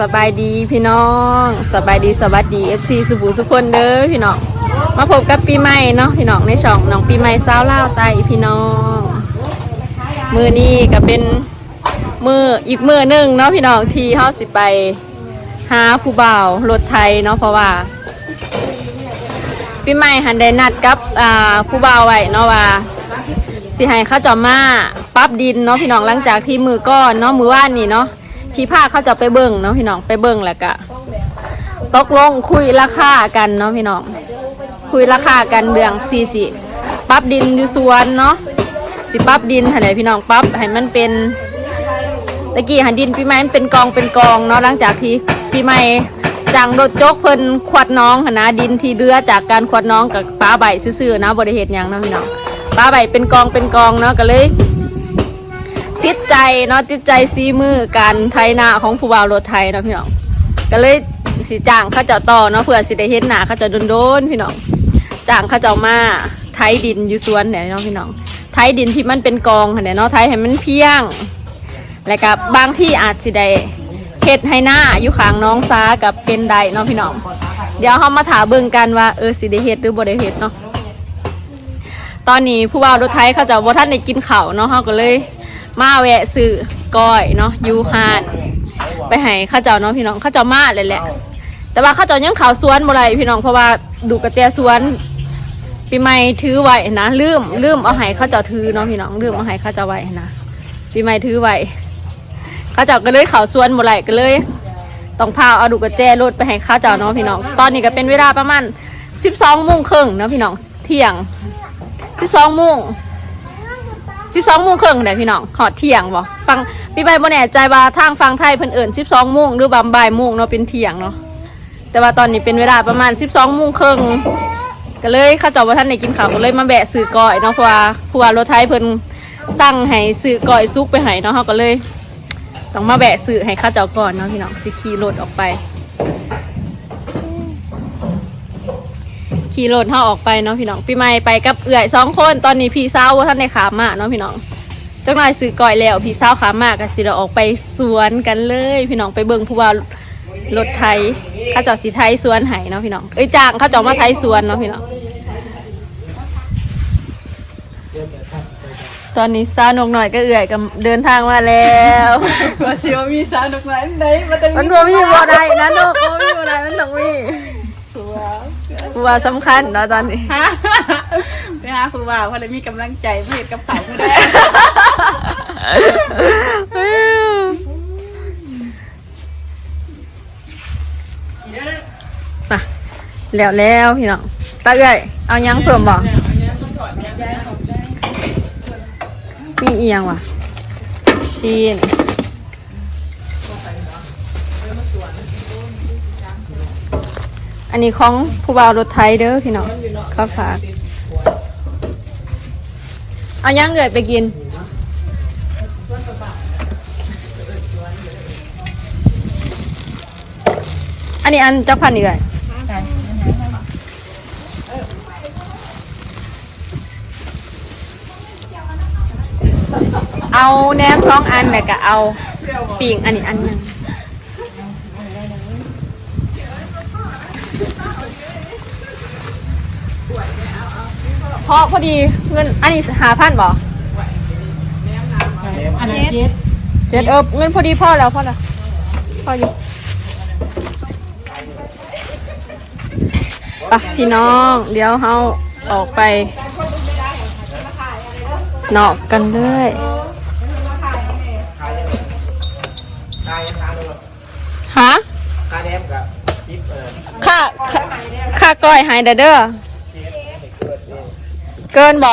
สบายดีพี่น้องสบายดีสวัสดี FC สุบูสุคนเด้อพี่น้องมาพบกับปีใหม่เนาะพี่น้องในช่องน้องปีใหม่สาวล่าวไตพี่น้องมือนี้ก็เป็นมืออีกมือหนึ่งเนาะพี่น้องที่เฮาสิไปหาผู้บ่าวรถไทยเนาะเพราะว่าปีใหม่หันได้นัดกับอ่าผู้บ่าวไว้เนาะว่าสิให้เข้าเจะมาปรั๊บดินเนาะพี่น้องหลังจากที่มือก้อนเนาะมือว่านนี่เนาะ ที่ผ้าเขาจะไปเบิ่งเนาะพี่น้องไปเบิ่งแล้วก็ตกลงคุยราคากันเนาะพี่น้องคุยราคากันเรื่องสี่สิปรั๊บดินอยู่สวนเนาะสิปรั๊บดินให้ไหนพี่น้องปรั๊บให้มันเป็นตะกี้หันดินปีใหม่มันเป็นกองเป็นกองเนาะหลังจากที่ปีใหม่จังรถจกเพิ่นขวดน้องหนะดินที่เรือจากการขวดน้องกับป้าใบซื่อๆนะบริเหตุยังเนาะพี่น้องป้าใบเป็นกองเป็นกองเนาะก็เลย ติดใจเนาะติดใจซีมือการไทยนาของผู้บ่าวรถไทยเนาะพี่น้องก็เลยสิจ้างเขาเจ้าต่อเนาะเพื่อสิได้เห็นหนาเขาเจะโดนๆพี่น้องจ้างเขาเจ้ามาไทยดินอยู่สวนเนี่ยเนาะพี่น้องไทยดินที่มันเป็นกองเนี่ยเนาะไทยให้มันเพียง แล้วก็บางที่อาจสิได้เฮ็ดให้หน้าอยู่ข้างน้องซากับเป็นใดเนาะพี่น้องเดี๋ยวเขามาถามเบิ่งกันว่าเออสิได้เฮ็ดหรือบ่ได้เฮ็ดเนาะตอนนี้ผู้บ่าวรถไทยเขาจะบ่ท่านได้กินข้าวเนาะเขาก็เลย มาแวะซื้อก้อยเนาะอยูฮานไปให้ข้าเจ้าเนาะพี่น้องข้าเจ้ามาเลยแหละ แต่ว่าข้าเจ้ายังเขาวสวนบ่ไรพี่น้องเพราะว่าดูกระแจสวนปีใหม่ถือไว้นะลืมลืมเอาให้ข้าเจ้าถือเนาะพี่น้องลืมเอาให้ข้าเจ้าไว้นะปีใหม่ถือไว้ข้าเจ้าก็เลยเขาวสวนบ่ไรก็เลยต้องพาเอาดูกระแจรถไปให้ข้าเจ้าเนาะพี่น้อง ตอนนี้ก็เป็นเวลาประมาณ12โมงครึ่งเนาะพี่น้องเที่ยงสิบสองโมง สิบสองโมงครึ่งไหนพี่น้องหอดเที่ยงบ่ฟังพี่ใบบ่แน่ใจว่าทางฟังไทยเพิ่นเอิ่นสิบสองโมงหรือบำบ่ายโมงเนาะเป็นเที่ยงเนาะแต่ว่าตอนนี้เป็นเวลาประมาณสิบสองโมงครึ่งก็เลยข้าเจ้าว่าท่านได้กินข้าวก็เลยมาแบะซื้อก้อยเนาะเพราะว่าผู้ว่ารถไทยเพิ่นสั่งให้ซื้อก้อยซุกไปให้เนาะเขาก็เลยต้องมาแบะซื้อให้ข้าเจ้าก่อนเนาะพี่น้องสิขี่รถออกไป ขี่รถเฮาออกไปเนาะพี่น้องพี่ใหม่ไปกับเอื่อยสองคนตอนนี้พี่สาวว่าท่านในขามาเนาะพี่น้องจังหน่อยซื้อก่อยแล้วพี่สาวขามาก็สิเราออกไปสวนกันเลย พี่น้องไปเบิ่งผู้ว่ารถไทยเข้าเจอดสีไทยสวนไห้เนาะพี่น้องเอ้ยจ้างเข้าเจอดมาไทยสวนเนาะพี่น้องตอนนี้สาวนกหน่อยก็เอื่อยก็เดินทางมาแล้วว่าสิว่ามีสาวดอกไม้ไหนมาตั้งมันบ่มีบ่ได้นะนกบ่มีบ่ได้มันต้องมีตัว ผู้ว่าสำคัญเนาะตอนนี้ ฮะไปหาครูบ่าวเพราะเลยมีกำลังใจเพื่อเฮ็ดกับเขาผู้ใดมาแล้วแล้วพี่น้องตาเอ้ยเอายังเพิ่มบ่มีเอียงวะชีน อันนี้ของผู้บ่าวรถไทยเด้อพี่น้องข้าวฝากเอายังเกิดไปกิน อันนี้อันจักพันอีกเลยเอาแหนมสองอันแต่ก็เอาปีงอันนี้อันหนึ่ง พอพอดีเงินอันนี้หาพันบ่อันนี้เจ็ดเจ็ดเออเงินพอดีพ่อแล้วพ่อแล้วพ่ออยู่ไปะพี่น้องเดี๋ยวเราออกไปนอกกันเลยฮะค่าแดมกับทิปเออค่าค่าค่าก้อยหายเด้อ เด้อเกินบ่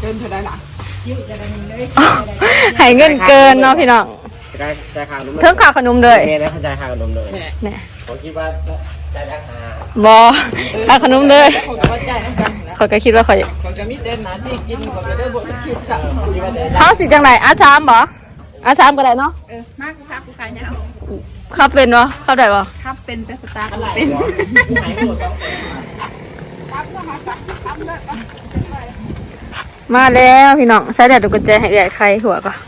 เดินเท่าไหร่ล่ะใหายเงินเกินเนาะพี่น้องจ่ายจ่ายค่าขนมเทิงค่าขนมเลยเมย์นะจ่ายค่าขนมเลยเนี่ยผมคิดว่าจ่ายราคาบอค่าขนมเลยเขาก็ว่าจ่ายน้ำกันนะเขาก็คิดว่าเขาเขาจะมีเต้นหนาที่กินเขาจะได้บทคิดจับคิดว่าจะเขาสิจังไหนอาชามบ่อาชามก็ได้เนาะเออมากครับผู้ขายเนี่ยเข้าเป็นบ่เข้าได้บ่ครับเป็นแต่สตาร์ก็เป็นหายหมดสองคนครับต้องมาสักครับเลยมาแล้วพี่น้องใช้แดดดูกุญแจให้ใหญ่ใครหัวก่อน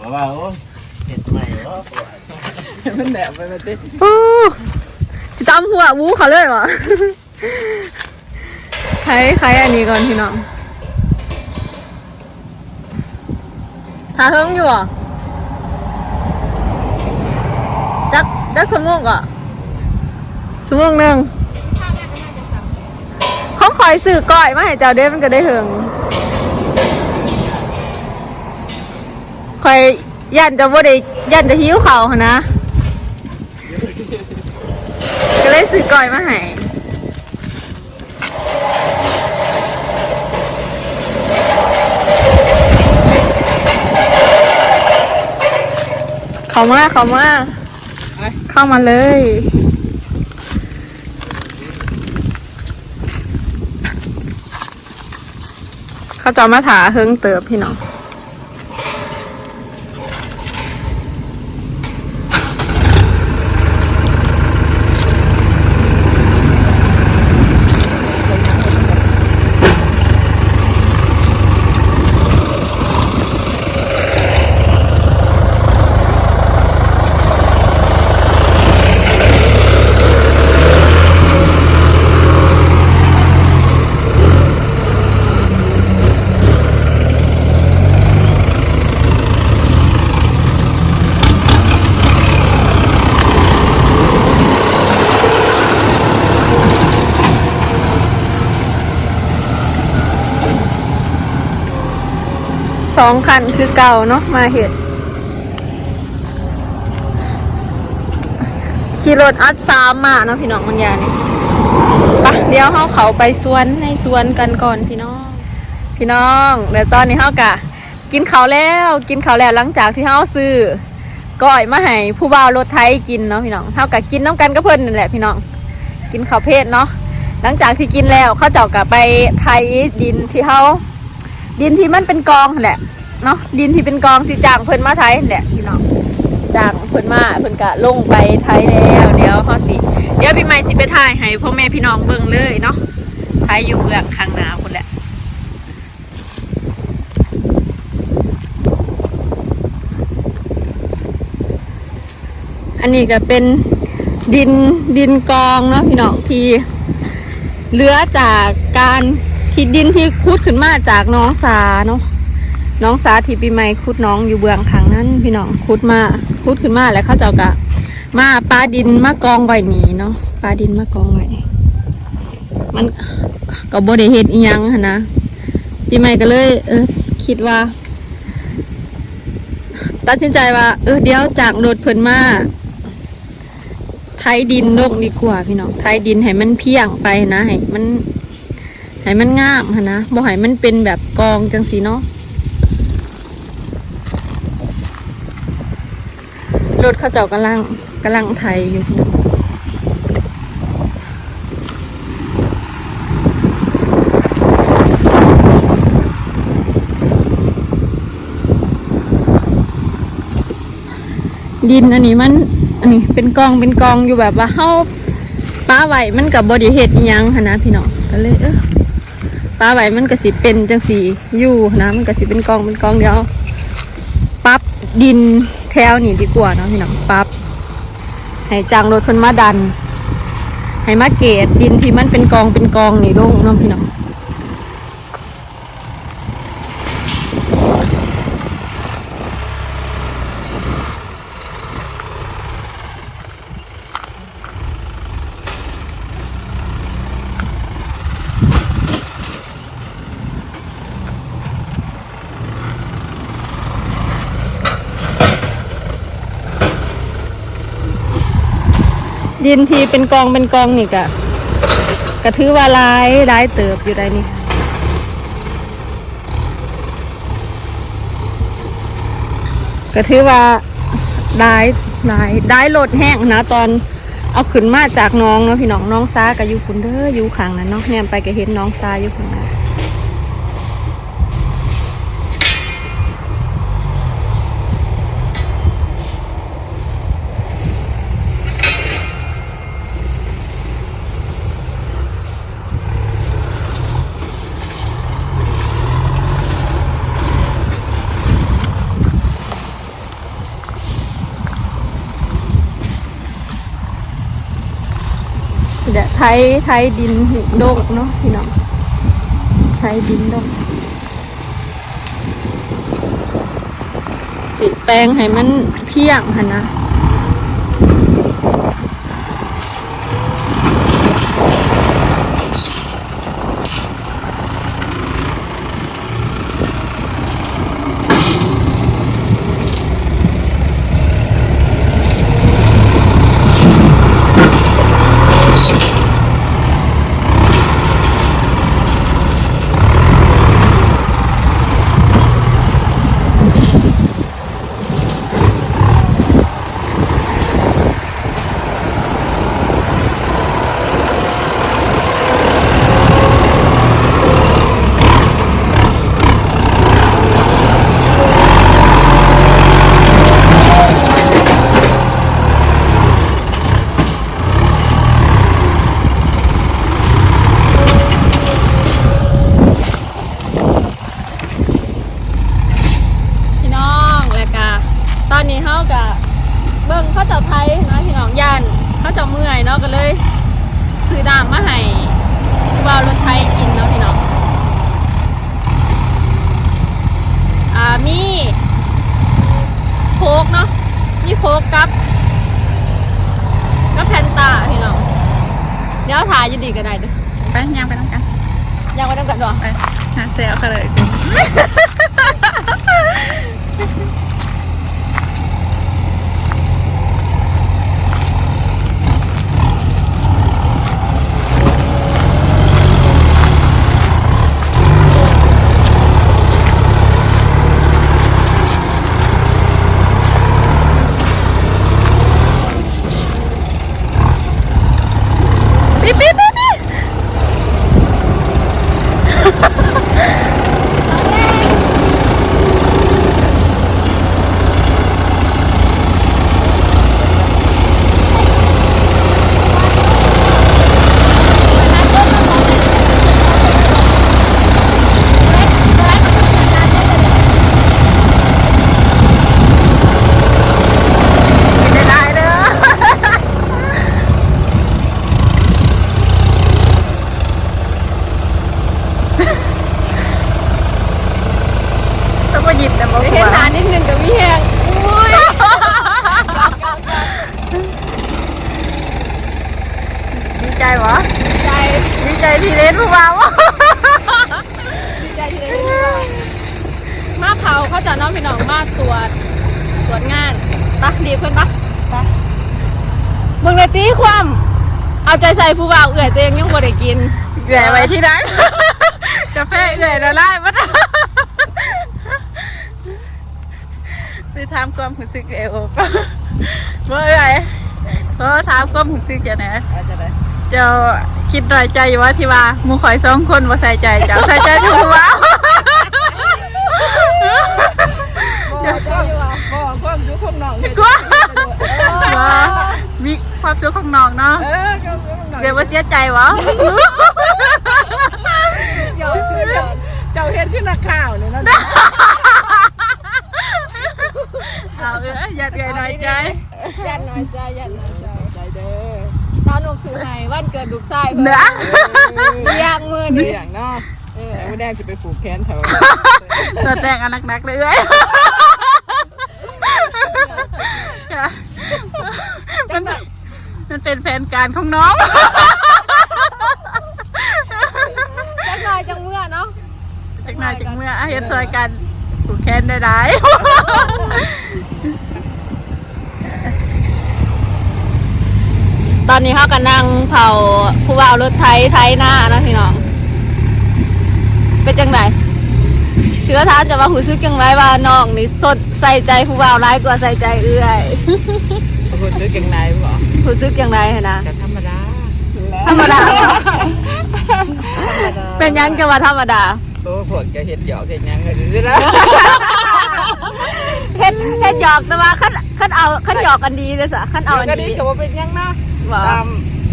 บอกว่าโอ้เห็ดใหม่เหรอมันแดดไปมาติโอ้สิตามหัววูเขาเลยวะใครใครอันนี้ก่อนพี่น้องทาเฮิงอยู่อะ จักจักสมงอะสมงหนึ่งเขาคอยสื่อก้อยมาให้เจ้าเด้มันก็ได้เฮิงคอยยันจะว่าได้ยันจะหิ้วเขาหนะ ก็เลยซื้อก้อยมาให้เข้ามาเข้ามา เข้ามาเลย เขาจะมาถาเฮิงเติบพี่น้อง องคันคือเก่าเนาะมาเห็ดขี่รถอัดสามมาเนาะพี่น้องมันยานี่ปะเดี๋ยวเขาเขาไปสวนในสวนกันก่อนพี่น้อง พี่น้องเดี๋ยวตอนนี้เขากะ กินเขาแล้วกินเขาแล้วหลังจากที่เขาซื้อก้อยมาให้ผู้บ่าวรถไทยกินเนาะพี่น้องเขากะกินน้ำกันก็เพิ่นนั่นแหละพี่น้อง กินข้าวเพศเนาะหลังจากที่กินแล้วเขาเจ้ากะไปไทยดินที่เขาดินที่มันเป็นกองแหละ เนาะดินที่เป็นกองที่จ้างเพิ่นมาไทยนั่นแหละพี่น้องจ้างเพิ่นมาเพิ่นก็ลงไปไทยแล้วเดี๋ยวเขาสิเดี๋ยวพี่ใหม่สิไปถ่ายให้พ่อแม่พี่น้องเบิ่งเลยเนาะไทยอยู่เบื้องข้างหน้าคนแหละอันนี้ก็เป็นดินดินกองเนาะพี่น้องที่เหลือจากการที่ดินที่คุดขึ้นมาจากน้องสาเนาะ น้องสาที่ปีใหม่คุดน้องอยู่เบื้องทางนั้น พี่น้องคุดมาคุดขึ้นมาแล้วเขาเจ้ากะ มาปลาดินมากองไว้นีเนาะปลาดินมากองไว้มันก็บ่ได้เฮ็ดอีหยังนะปีใหม่ก็เลย เออ คิดว่า ตัดสินใจว่า เออเดี๋ยวจากรถเพิ่นมาไถดินลงดีกว่าพี่น้องไถดินให้มันเพียงไปนะให้มันให้มันงามนะบ่ให้มันเป็นแบบกองจังสีเนาะ รถเขาเจ้ากำลังกำลังไทยอยู่ดินอันนี้มัน อันนี้เป็นกองเป็นกองอยู่แบบว่าเฮาป้าไหวมันกับบอดี้เฮ็ดยังหนะพี่น้องก็เลยเออปลาไหวมันก็สิเป็นจังสีอยู่นะมันก็สิเป็นกองเป็นกองเดียวปั๊บดิน ถวนี่ดีกว่าเนาะพี่น้องปั๊บให้จางรถคนมาดัน ให้มาเกตดินที่มันเป็นกองเป็นกองนี่ลงเนาะพี่น้อง ดินทีเป็นกองเป็นกองนี่กะกระถือว่าหลายหลายเติบอยู่ได้นี่ก็ถือว่าได้ได้ได้โหลดแห้งนะตอนเอาขึ้นมาจากน้องเนาะพี่น้องน้องซากับอยู่คุณเด้ออยู่ข้างนั้นเนาะแนมไปก็เห็นน้องซาอยู่ข้างนั้น เดี๋ยวไทยไทยดินโดกเนาะพี่น้องไทยดินโดกสิแปลงให้มันเพียงค่ะนะ พี่น้องแล้วก็ตอนนี้เฮากับเบิ่งเข้าวเจ้าไทยเนาะพี่น้องย่านเข้าวเจ้าเมื่อยเนาะก็เลย ซื้อน้ำมาให้ผู้บ่าวรถไทยกินเนาะพี่น้องอ่ามีโค้กเนาะมีโค้กกับกับแพนตาพี่น้องเดี๋ยวถ่ายอยืนดีก็ได้เด้อไปย่างไปน้ำกันยังไม่ต้องกัดดอกไปหาเซลกันเลย ปิ๊บปิ๊บปิ๊บปิ๊บ ไม่ได้เด้อต้องมาหยิบแต่มา เห็นหานิดนึงกับมีแหงอุ้ย ดีใจวะ ใจ ดีใจที่เล่นผู้บ่าวะ ดีใจที่ได้เห็นพี่บ่าวมาเผาเขาจะน้องพี่น้อง มาตรวจตรวจงานปะดีเพื่อนปะปะมึงเลยตีความเอาใจใส่ผู้บ่าวเอื่อยตัวเองยังบ่ได้กินเหนื่อยไว้ที่นั้นกาแฟเหนื่อยละลายมัดไปถามความรู้สึกเอวก็เมื่อไหร่เพราะถามความรู้สึกจะไหนเจ้าคิดหน่อยใจอยู่ว่าที่ว่าหมูข่อยสองคนว่าใส่ใจเจ้าใส่ใจถูกว่า ความสุขของน้องเฮ็ดก็มีความสุขของน้องเนาะเออความสุขของน้องเดี๋ยวว่าเสียใจวะยอดชื่อยอดเจ้าเฮ็ดขึ้นนักข่าวนี่เนาะเอาเอออย่าเกยน้อยใจยันน้อยใจยันน้อยใจใจเด้อสาวหนุกซื้อให้วันเกิดลูกชายเนื้อเลี้ยงมือเรื่นี่องเนาะเออแล้วแดงสิไปผูกแขนเถอะตัวแต่งอันนักๆเลยเอ้ย จังแบบ มั นเป็นแผนการของน้อง จังหน่อยจังเมื่อเนาะจักหน่อยจังเมื่ออะเฮ็ดซอยกันผูกแขนได้ได้ตอนนี้เขากันนั่งเผาผู้บ่าวรถไทยไทยหน้าเนาะพี่น้อง เป็นจังไดสิว่าท้านจะมาหูซึกยังไรว่าน้องนี่สดใส่ใจผู้บ่าวร้ายกว่าใส่ใจเอื้อยบางคนซื้อเกงในบ่ หูซึกยังไงนะก็ธรรมดาธรรมดา เป็นหยังจะว่าธรรมดาโอ้พวกก็เฮ็ดหยอกเฮ็ดหยังก็ซื่อๆแล้วเฮ็ดเฮ็ดหยอกแต่ว่าขั้นขั้นเอาขั้นหยอกกันดีเลยสะขั้นเอาอันก็ดีดีก็บ่เป็นหยังเนาะว่าตาม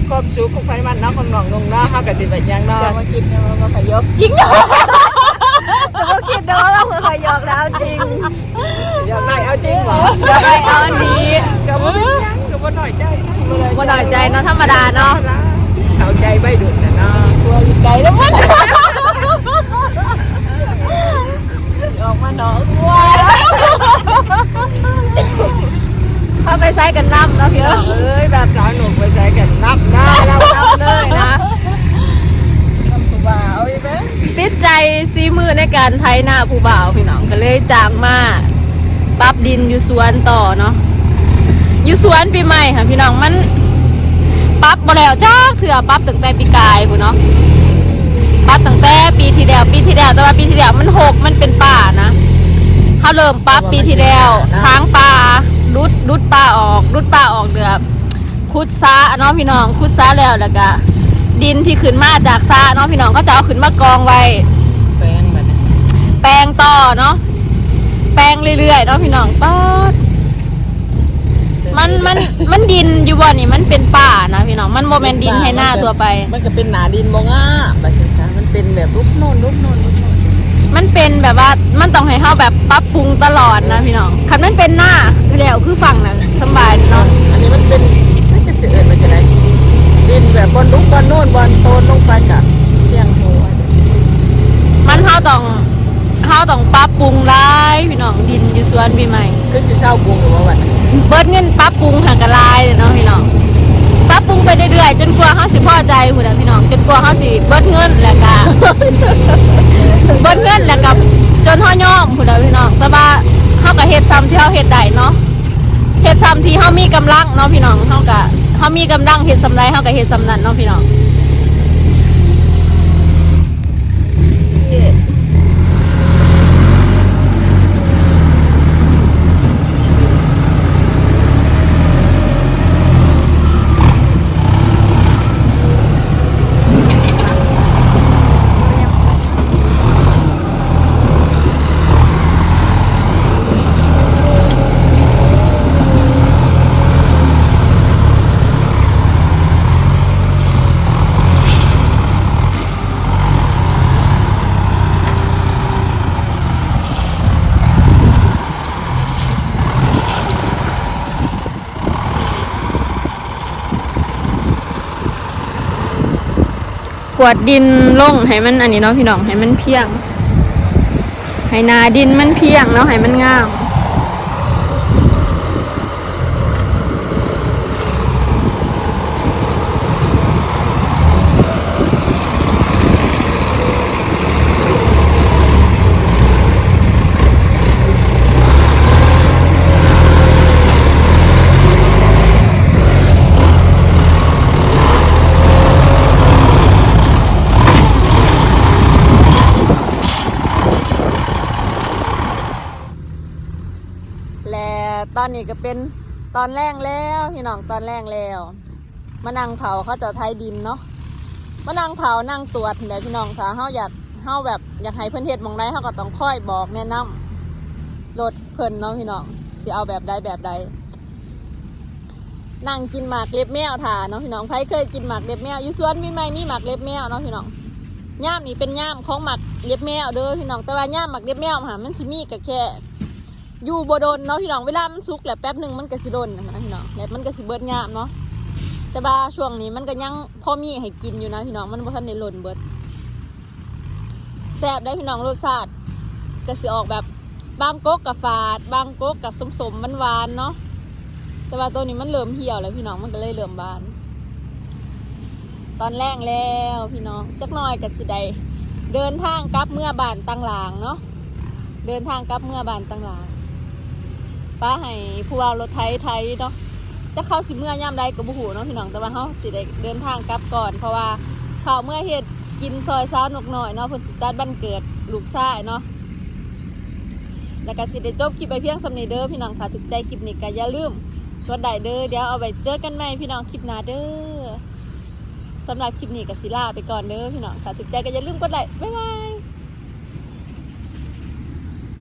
ความสุขของไฟมันเนาะของน้องนุ่งเนาะเฮาก็สิเป็นหยังเนาะจะมากินจะมาขยกจริงเหรอแต่ก็คิดนะว่าคุณเคยหยอกแล้วจริงอยากได้เอาจริงบ่อยากได้เอาอันดีก็บ่เป็นหยังก็ บ่น้อยใจนะบ่น้อยใจเนาะธรรมดาเนาะธรรมดาเข้าใจใบดุนนะเนาะตัวอยู่ไกลแล้วมันออกมาเนาะเข้าไปใช้กันน้ำเนาะพี่น้องเอ้ยแบบสาวหนุ่มไปใช้กันนับหน้าเราเอาเลยนะทำผู้บ่าวอีกไหมติดใจซีมือในการไทยหน้าผู้บ่าวพี่น้องก็เลยจางมาปรับดินอยู่สวนต่อเนาะ อยู่สวนปีใหม่ค่ะพี่น้องมันปรับบ่แล้วจ้าเถื่อปรับตั้งแต่ปีกายพุ่นเนาะปรับตั้งแต่ปีที่แล้วปีที่แล้วแต่ว่าปีที่แล้วมันหกมันเป็นป่านะเขาเริ่มปรับปีที่แล้วทางป่ารุดรุดป่าออกรุดป่าออกเดือบคุดซาเนาะพี่น้องคุดซาแล้วแล้วก็ดินที่ขึ้นมาจากซาเนาะพี่น้องก็จะเอาขึ้นมากองไว้ แปลงมันแปลงต่อเนาะแปลงเรื่อยๆเนาะพี่น้องป๊อด มันมันมันดินอยู่บ่นี่มันเป็นป่านะพี่น้องมันโมเมนดินให้หน้าตัวไป มันก็เป็นหนาดินบ่ง่าบาสิซะมันเป็นแบบลุกโน่นลุกโน่นลุกโน่นมันเป็นแบบว่ามันต้องให้เฮาแบบปรับปรุงตลอดนะพี่น้องคันมันเป็นหน้าแล้วคือฝั่งน่ะสำบายเนาะอันนี้มันเป็นมันจะเสื่อมมันจะไหนดินแบบบอลลุกบอลโน่นบอลโตนลงไปกับเที่ยงหัวมันเฮาต้องเฮาต้องปรับปรุงหลายพี่น้องดินอยู่สวนปีใหม่ คือสิเศร้าบุงหรือว่าวัน เบิดเงินปรับปรุงหากะลายเลยเนาะพี่น้องปรับปรุงไปเรื่อยๆจนกว่าเฮาสิพอใจพุ่นน่ะพี่น้องจนกว่าเฮาสิเบิดเงินแล้วก็เบิดเงินแล้วกับจนเฮายอมพุ่นน่ะพี่น้องแต่ว่าเฮาก็เฮ็ดซ้ำที่เฮาเฮ็ดได้เนาะเฮ็ดซ้ำที่เฮามีกำลังเนาะพี่น้องเฮาก็เฮามีกำลังเฮ็ดซ้ำใดเฮาก็เฮ็ดซ้ำนั้นเนาะพี่น้อง วดดินลงให้มันอันนี้เนาะพี่น้องให้มันเพียงให้นาดินมันเพียงเนาะให้มันงาม และต อนนี้ก็เป็นตอนแรกแล้วพี่น้องตอนแรกแล้วมานั่งเผาเขาจะไทยดินเนาะมานั่งเผานั่งตรวจเดี๋ยวพี่น้องถ้าเฮาอยากเฮาแบบอยากให้เพิ่อนเฮ็ดมองใดเฮาก็ต้องค่อยบอกแนะนำรถเพิ่นเนาะพี่น้องสิเอาแบบใดแบบใดนั่งกินหมากเล็บแมวถ่าเนาะพี่น้องใครเคยกินหมากเล็บแมวอยู่สวนมีไหมมีหมากเล็บแมวเนาะพี่น้องย่ามนี่เป็นย่ามของหมากเล็บแมวเด้อพี่น้องแต่ว่าย่ามหมากเล็บแมวหามันสิมีก็แค่ อยู่บโดนเนาะพี่น้องเวลามันสุกแหละแป๊บหนึ่งมันก็สิโดนนะพี่น้องแล้วมันก็สิเบิดงามเนาะแต่ว่าช่วงนี้มันก็ยังพอมีให้กินอยู่นะพี่น้องมันบ่ทันได้หล่นเบิดแซ่บได้พี่น้องรสชาติก็สิออกแบบบางก๊กกับฝาด บางก๊กกับสมๆหวานเนาะแต่ว่าตัวนี้มันเริ่มเหี่ยวแล้วพี่น้องมันก็เลยเริ่มบาน ตอนแรกแล้วพี่น้องจักหน่อยกับสิได้เดินทางกลับเมื่อบานตังหลางเนาะเดินทางกลับเมื่อบานตังหลาง ป้าให้ผู้ว่ารถไทยไทยเนาะจะเข้าสิเมื่อย่ามใดกับบุหูเนาะพี่น้องแต่ว่าเขาสิได้เดินทางกลับก่อน เพราะว่าเขาเมื่อเฮ็ดกินซอยเช้าหนกหน่อยเนาะเพิ่นสิจัดบ้านเกิดลูกชายเนาะแล้วก็สิได้จบคลิปไปเพียงสำนีเด้อพี่น้องค่ะถึกใจคลิปนี้ก็อย่าลืมกดไลค์เด้อเดี๋ยวเอาไปเจอกันใหม่พี่น้องคลิปหน้าเด้อสำหรับคลิปนี้ก็สิลาไปก่อนเด้อพี่น้องค่ะถึกใจก็อย่าลืมกดไลค์บ๊ายบาย